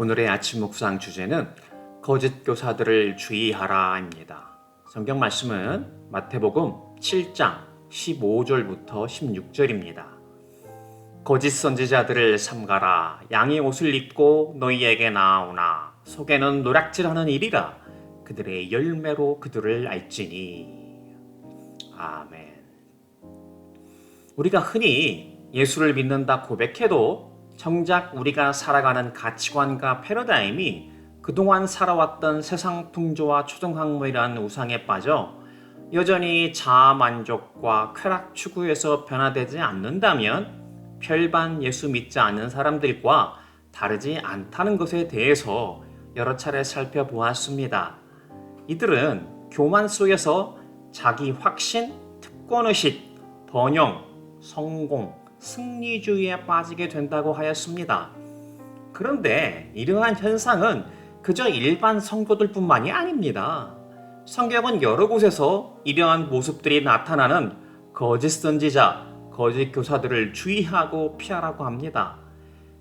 오늘의 아침 묵상 주제는 거짓 교사들을 주의하라입니다. 성경 말씀은 마태복음 7장 15절부터 16절입니다. 거짓 선지자들을 삼가라 양의 옷을 입고 너희에게 나오나 속에는 노략질하는 일이라 그들의 열매로 그들을 알지니 아멘. 우리가 흔히 예수를 믿는다 고백해도 정작 우리가 살아가는 가치관과 패러다임이 그동안 살아왔던 세상 풍조와 초등학문이란 우상에 빠져 여전히 자아 만족과 쾌락 추구에서 변화되지 않는다면 별반 예수 믿지 않는 사람들과 다르지 않다는 것에 대해서 여러 차례 살펴보았습니다. 이들은 교만 속에서 자기 확신, 특권의식, 번영, 성공, 승리주의에 빠지게 된다고 하였습니다. 그런데 이러한 현상은 그저 일반 성도들 뿐만이 아닙니다. 성경은 여러 곳에서 이러한 모습들이 나타나는 거짓 선지자, 거짓 교사들을 주의하고 피하라고 합니다.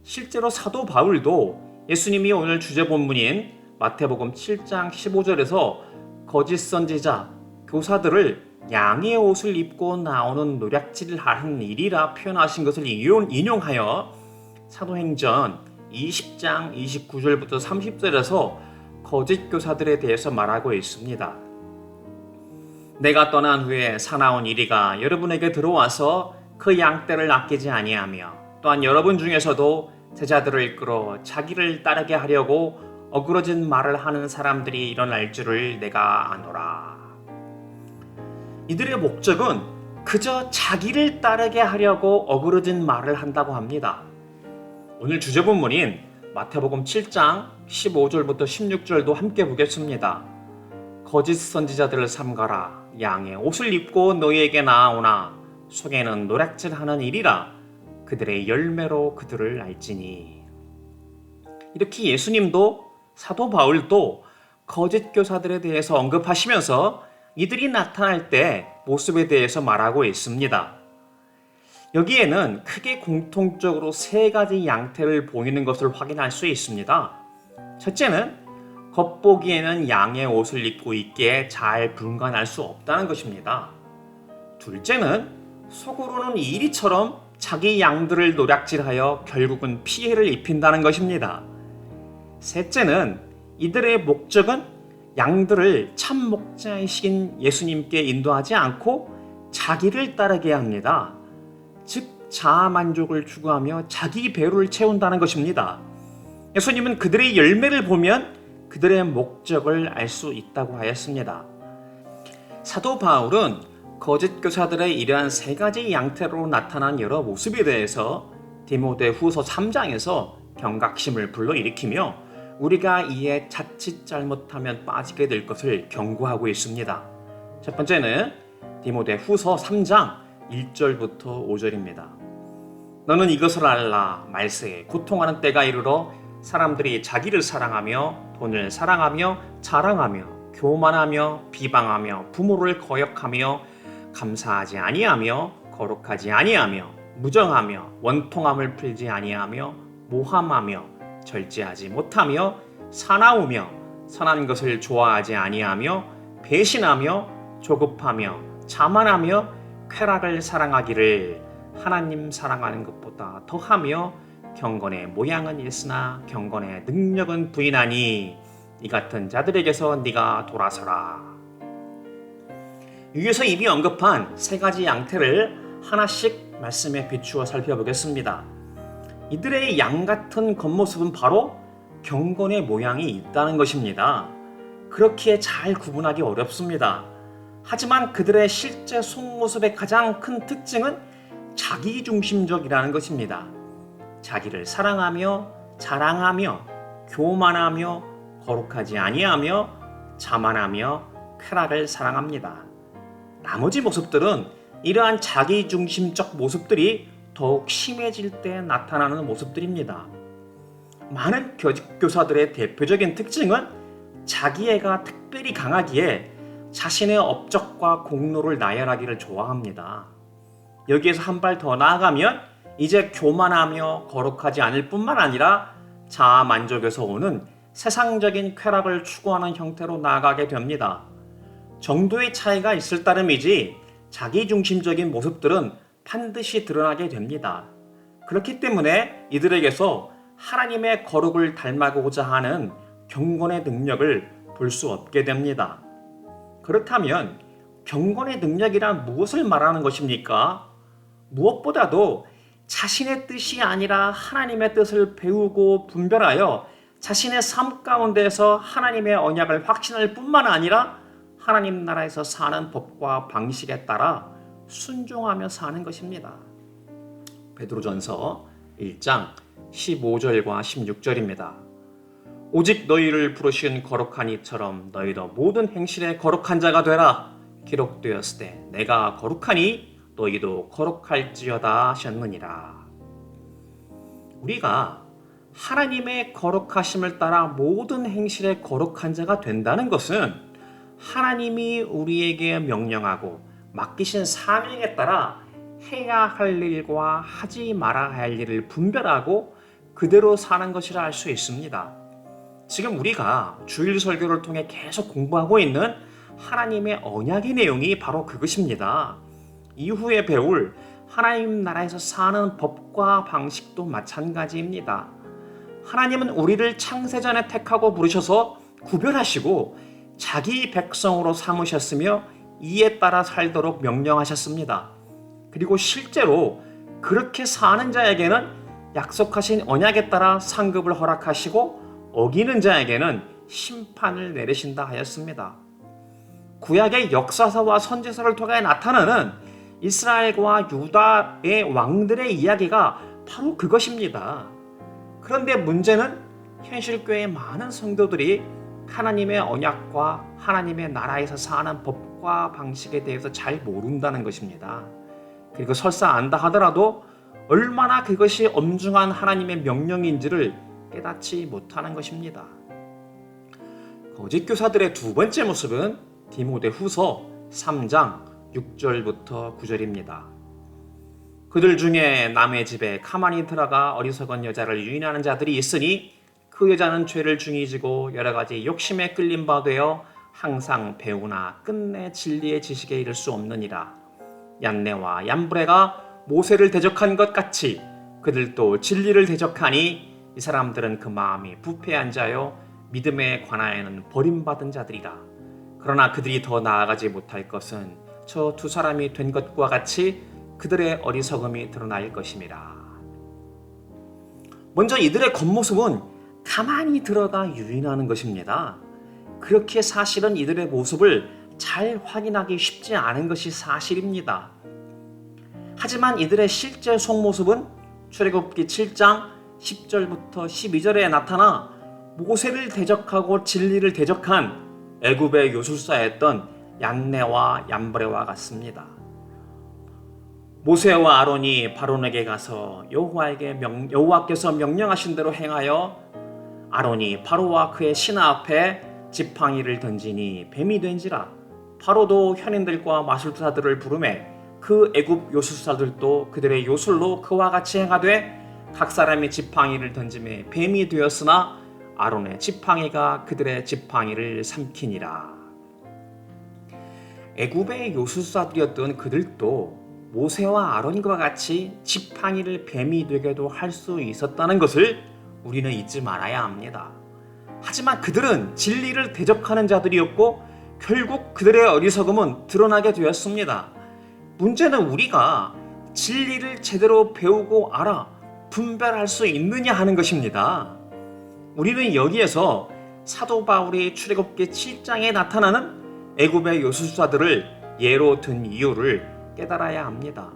실제로 사도 바울도 예수님이 오늘 주제 본문인 마태복음 7장 15절에서 거짓 선지자, 교사들을 양의 옷을 입고 나오는 노략질을 하는 일이라 표현하신 것을 인용하여 사도행전 20장 29절부터 30절에서 거짓 교사들에 대해서 말하고 있습니다. 내가 떠난 후에 사나운 이리가 여러분에게 들어와서 그 양떼를 아끼지 아니하며 또한 여러분 중에서도 제자들을 이끌어 자기를 따르게 하려고 어그러진 말을 하는 사람들이 일어날 줄을 내가 아노라. 이들의 목적은 그저 자기를 따르게 하려고 어그러진 말을 한다고 합니다. 오늘 주제 본문인 마태복음 7장 15절부터 16절도 함께 보겠습니다. 거짓 선지자들을 삼가라 양의 옷을 입고 너희에게 나아오나 속에는 노략질하는 일이라 그들의 열매로 그들을 알지니 이렇게 예수님도 사도 바울도 거짓 교사들에 대해서 언급하시면서 이들이 나타날 때 모습에 대해서 말하고 있습니다. 여기에는 크게 공통적으로 세 가지 양태를 보이는 것을 확인할 수 있습니다. 첫째는 겉보기에는 양의 옷을 입고 있기에 잘 분간할 수 없다는 것입니다. 둘째는 속으로는 이리처럼 자기 양들을 노략질하여 결국은 피해를 입힌다는 것입니다. 셋째는 이들의 목적은 양들을 참 목자이신 예수님께 인도하지 않고 자기를 따르게 합니다. 즉 자아 만족을 추구하며 자기 배로를 채운다는 것입니다. 예수님은 그들의 열매를 보면 그들의 목적을 알 수 있다고 하였습니다. 사도 바울은 거짓 교사들의 이러한 세 가지 양태로 나타난 여러 모습에 대해서 디모데 후서 3장에서 경각심을 불러일으키며 우리가 이에 자칫 잘못하면 빠지게 될 것을 경고하고 있습니다. 첫 번째는 디모데 후서 3장 1절부터 5절입니다. 너는 이것을 알라 말세에 고통하는 때가 이르러 사람들이 자기를 사랑하며 돈을 사랑하며 자랑하며 교만하며 비방하며 부모를 거역하며 감사하지 아니하며 거룩하지 아니하며 무정하며 원통함을 풀지 아니하며 모함하며 절제하지 못하며 사나우며 선한 것을 좋아하지 아니하며 배신하며 조급하며 자만하며 쾌락을 사랑하기를 하나님 사랑하는 것보다 더하며 경건의 모양은 있으나 경건의 능력은 부인하니 이 같은 자들에게서 네가 돌아서라. 위에서 이미 언급한 세 가지 양태를 하나씩 말씀에 비추어 살펴보겠습니다. 이들의 양 같은 겉모습은 바로 경건의 모양이 있다는 것입니다. 그렇기에 잘 구분하기 어렵습니다. 하지만 그들의 실제 속모습의 가장 큰 특징은 자기중심적이라는 것입니다. 자기를 사랑하며 자랑하며 교만하며 거룩하지 아니하며 자만하며 쾌락을 사랑합니다. 나머지 모습들은 이러한 자기중심적 모습들이 더욱 심해질 때 나타나는 모습들입니다. 많은 교사들의 대표적인 특징은 자기애가 특별히 강하기에 자신의 업적과 공로를 나열하기를 좋아합니다. 여기에서 한 발 더 나아가면 이제 교만하며 거룩하지 않을 뿐만 아니라 자아 만족에서 오는 세상적인 쾌락을 추구하는 형태로 나아가게 됩니다. 정도의 차이가 있을 따름이지 자기중심적인 모습들은 반드시 드러나게 됩니다. 그렇기 때문에 이들에게서 하나님의 거룩을 닮아고자 하는 경건의 능력을 볼 수 없게 됩니다. 그렇다면 경건의 능력이란 무엇을 말하는 것입니까? 무엇보다도 자신의 뜻이 아니라 하나님의 뜻을 배우고 분별하여 자신의 삶 가운데서 하나님의 언약을 확신할 뿐만 아니라 하나님 나라에서 사는 법과 방식에 따라 순종하며 사는 것입니다. 베드로전서 1장 15절과 16절입니다. 오직 너희를 부르신 거룩한 이처럼 너희도 모든 행실에 거룩한 자가 되라 기록되었을 때 내가 거룩하니 너희도 거룩할지어다 하셨느니라. 우리가 하나님의 거룩하심을 따라 모든 행실에 거룩한 자가 된다는 것은 하나님이 우리에게 명령하고 맡기신 사명에 따라 해야 할 일과 하지 말아야 할 일을 분별하고 그대로 사는 것이라 할 수 있습니다. 지금 우리가 주일 설교를 통해 계속 공부하고 있는 하나님의 언약의 내용이 바로 그것입니다. 이후에 배울 하나님 나라에서 사는 법과 방식도 마찬가지입니다. 하나님은 우리를 창세전에 택하고 부르셔서 구별하시고 자기 백성으로 삼으셨으며 이에 따라 살도록 명령하셨습니다. 그리고 실제로 그렇게 사는 자에게는 약속하신 언약에 따라 상급을 허락하시고 어기는 자에게는 심판을 내리신다 하였습니다. 구약의 역사서와 선지서를 통해 나타나는 이스라엘과 유다의 왕들의 이야기가 바로 그것입니다. 그런데 문제는 현실 교회의 많은 성도들이 하나님의 언약과 하나님의 나라에서 사는 법과 방식에 대해서 잘 모른다는 것입니다. 그리고 설사 안다 하더라도 얼마나 그것이 엄중한 하나님의 명령인지를 깨닫지 못하는 것입니다. 거짓 교사들의 두 번째 모습은 디모데 후서 3장 6절부터 9절입니다. 그들 중에 남의 집에 가만히 들어가 어리석은 여자를 유인하는 자들이 있으니 그 여자는 죄를 중히 지고 여러 가지 욕심에 끌린 바 되어 항상 배우나 끝내 진리의 지식에 이를 수 없느니라. 얀네와 얀브레가 모세를 대적한 것 같이 그들도 진리를 대적하니 이 사람들은 그 마음이 부패한 자요 믿음에 관하여는 버림받은 자들이라. 그러나 그들이 더 나아가지 못할 것은 저 두 사람이 된 것과 같이 그들의 어리석음이 드러날 것임이라. 먼저 이들의 겉모습은 가만히 들어가 유인하는 것입니다. 그렇게 사실은 이들의 모습을 잘 확인하기 쉽지 않은 것이 사실입니다. 하지만 이들의 실제 속모습은 출애굽기 7장 10절부터 12절에 나타나 모세를 대적하고 진리를 대적한 애굽의 요술사였던 얀네와 얀브레와 같습니다. 모세와 아론이 바론에게 가서 여호와에게 명, 여호와께서 명령하신 대로 행하여 아론이 바로와 그의 신하 앞에 지팡이를 던지니 뱀이 된지라 바로도 현인들과 마술사들을 부르매 그 애굽 요술사들도 그들의 요술로 그와 같이 행하되 각 사람이 지팡이를 던짐에 뱀이 되었으나 아론의 지팡이가 그들의 지팡이를 삼키니라. 애굽의 요술사들이었던 그들도 모세와 아론과 같이 지팡이를 뱀이 되게도 할 수 있었다는 것을 우리는 잊지 말아야 합니다. 하지만 그들은 진리를 대적하는 자들이었고 결국 그들의 어리석음은 드러나게 되었습니다. 문제는 우리가 진리를 제대로 배우고 알아 분별할 수 있느냐 하는 것입니다. 우리는 여기에서 사도 바울이 출애굽기 7장에 나타나는 애굽의 요술사들을 예로 든 이유를 깨달아야 합니다.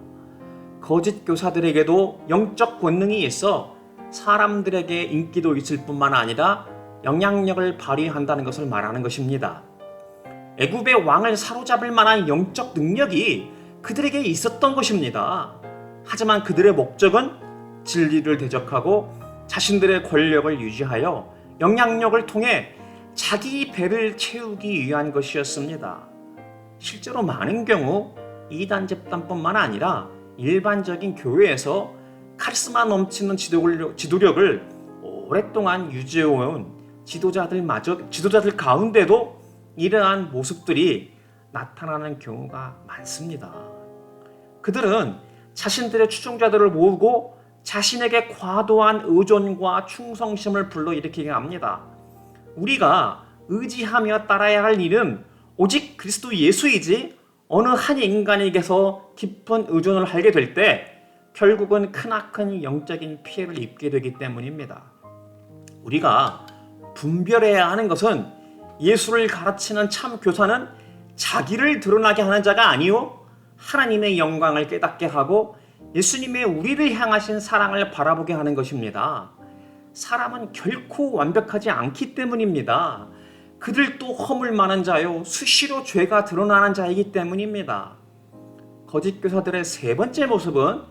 거짓 교사들에게도 영적 권능이 있어 사람들에게 인기도 있을 뿐만 아니라 영향력을 발휘한다는 것을 말하는 것입니다. 애굽의 왕을 사로잡을 만한 영적 능력이 그들에게 있었던 것입니다. 하지만 그들의 목적은 진리를 대적하고 자신들의 권력을 유지하여 영향력을 통해 자기 배를 채우기 위한 것이었습니다. 실제로 많은 경우 이단 집단뿐만 아니라 일반적인 교회에서 카리스마 넘치는 지도력을 오랫동안 유지해온 지도자들마저 지도자들 가운데도 이러한 모습들이 나타나는 경우가 많습니다. 그들은 자신들의 추종자들을 모으고 자신에게 과도한 의존과 충성심을 불러일으키게 합니다. 우리가 의지하며 따라야 할 일은 오직 그리스도 예수이지 어느 한 인간에게서 깊은 의존을 하게 될 때 결국은 크나큰 영적인 피해를 입게 되기 때문입니다. 우리가 분별해야 하는 것은 예수를 가르치는 참 교사는 자기를 드러나게 하는 자가 아니요 하나님의 영광을 깨닫게 하고 예수님의 우리를 향하신 사랑을 바라보게 하는 것입니다. 사람은 결코 완벽하지 않기 때문입니다. 그들도 허물 많은 자요 수시로 죄가 드러나는 자이기 때문입니다. 거짓 교사들의 세 번째 모습은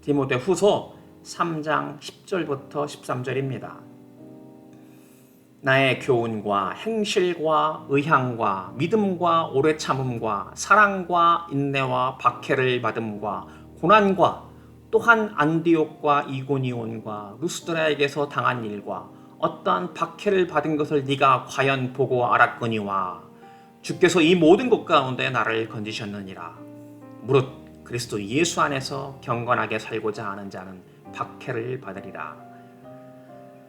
디모데 후서 3장 10절부터 13절입니다. 나의 교훈과 행실과 의향과 믿음과 오래 참음과 사랑과 인내와 박해를 받음과 고난과 또한 안디옥과 이고니온과 루스드라에게서 당한 일과 어떠한 박해를 받은 것을 네가 과연 보고 알았거니와 주께서 이 모든 것 가운데 나를 건지셨느니라. 무릇 그리스도 예수 안에서 경건하게 살고자 하는 자는 박해를 받으리라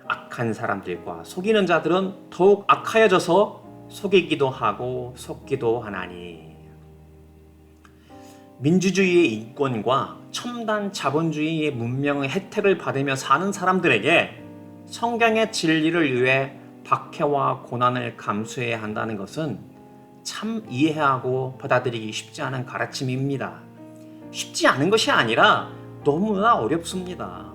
악한 사람들과 속이는 자들은 더욱 악하여져서 속이기도 하고 속기도 하나니 민주주의의 인권과 첨단 자본주의의 문명의 혜택을 받으며 사는 사람들에게 성경의 진리를 위해 박해와 고난을 감수해야 한다는 것은 참 이해하고 받아들이기 쉽지 않은 가르침입니다. 쉽지 않은 것이 아니라 너무나 어렵습니다.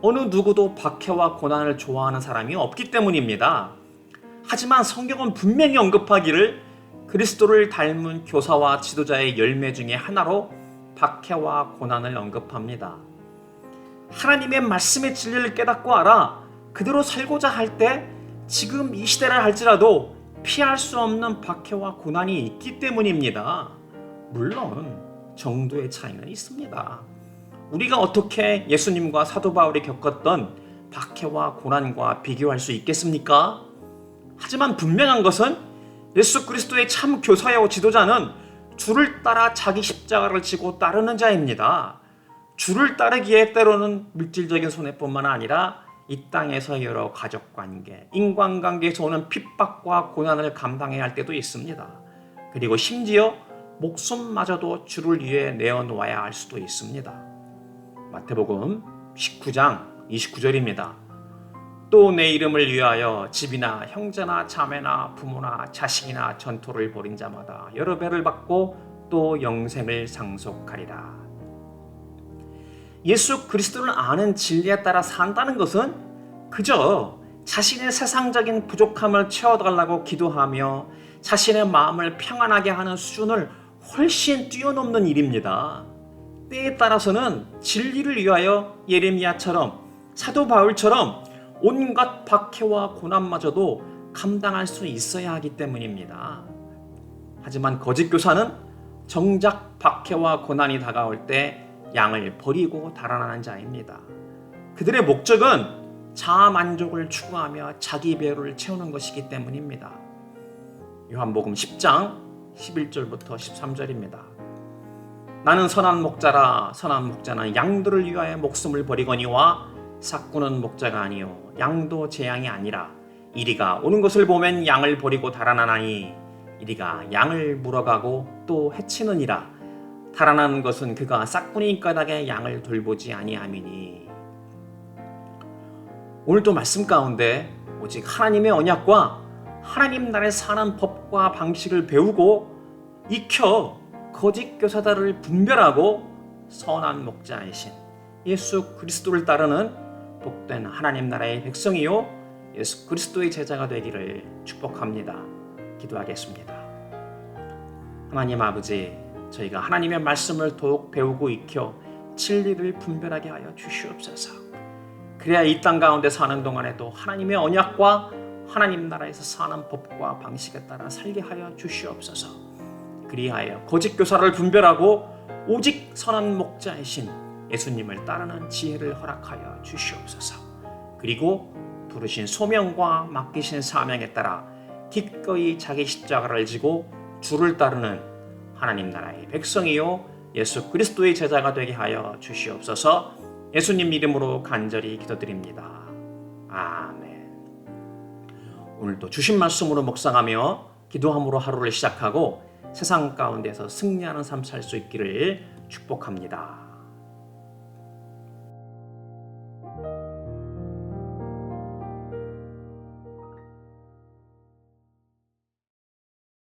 어느 누구도 박해와 고난을 좋아하는 사람이 없기 때문입니다. 하지만 성경은 분명히 언급하기를 그리스도를 닮은 교사와 지도자의 열매 중에 하나로 박해와 고난을 언급합니다. 하나님의 말씀의 진리를 깨닫고 알아 그대로 살고자 할 때 지금 이 시대를 할지라도 피할 수 없는 박해와 고난이 있기 때문입니다. 물론 정도의 차이는 있습니다. 우리가 어떻게 예수님과 사도 바울이 겪었던 박해와 고난과 비교할 수 있겠습니까? 하지만 분명한 것은 예수 그리스도의 참 교사요 지도자는 주를 따라 자기 십자가를 지고 따르는 자입니다. 주를 따르기에 때로는 물질적인 손해뿐만 아니라 이 땅에서 여러 가족 관계, 인간관계에서 오는 핍박과 고난을 감당해야 할 때도 있습니다. 그리고 심지어 목숨마저도 주를 위해 내어놓아야 할 수도 있습니다. 마태복음 19장 29절입니다. 또 내 이름을 위하여 집이나 형제나 자매나 부모나 자식이나 전토를 벌인 자마다 여러 배를 받고 또 영생을 상속하리라. 예수 그리스도를 아는 진리에 따라 산다는 것은 그저 자신의 세상적인 부족함을 채워달라고 기도하며 자신의 마음을 평안하게 하는 수준을 훨씬 뛰어넘는 일입니다. 때에 따라서는 진리를 위하여 예레미야처럼 사도 바울처럼 온갖 박해와 고난마저도 감당할 수 있어야 하기 때문입니다. 하지만 거짓 교사는 정작 박해와 고난이 다가올 때 양을 버리고 달아나는 자입니다. 그들의 목적은 자아 만족을 추구하며 자기 배로를 채우는 것이기 때문입니다. 요한복음 10장 11절부터 13절입니다. 나는 선한 목자라 선한 목자는 양들을 위하여 목숨을 버리거니와 삭구는 목자가 아니요 양도 제 양이 아니라 이리가 오는 것을 보면 양을 버리고 달아나나니 이리가 양을 물어가고 또 해치느니라. 달아나는 것은 그가 싹구니 까닭에 양을 돌보지 아니함이니. 오늘도 말씀 가운데 오직 하나님의 언약과 하나님 나라에 사는 법과 방식을 배우고 익혀 거짓 교사들을 분별하고 선한 목자이신 예수 그리스도를 따르는 복된 하나님 나라의 백성이요 예수 그리스도의 제자가 되기를 축복합니다. 기도하겠습니다. 하나님 아버지, 저희가 하나님의 말씀을 더욱 배우고 익혀 진리를 분별하게 하여 주시옵소서. 그래야 이 땅 가운데 사는 동안에도 하나님의 언약과 하나님 나라에서 사는 법과 방식에 따라 살게 하여 주시옵소서. 그리하여 거짓 교사를 분별하고 오직 선한 목자이신 예수님을 따르는 지혜를 허락하여 주시옵소서. 그리고 부르신 소명과 맡기신 사명에 따라 기꺼이 자기 십자가를 지고 주를 따르는 하나님 나라의 백성이요 예수 그리스도의 제자가 되게 하여 주시옵소서. 예수님 이름으로 간절히 기도드립니다. 아멘. 오늘도 주신 말씀으로 묵상하며 기도함으로 하루를 시작하고 세상 가운데서 승리하는 삶 살 수 있기를 축복합니다.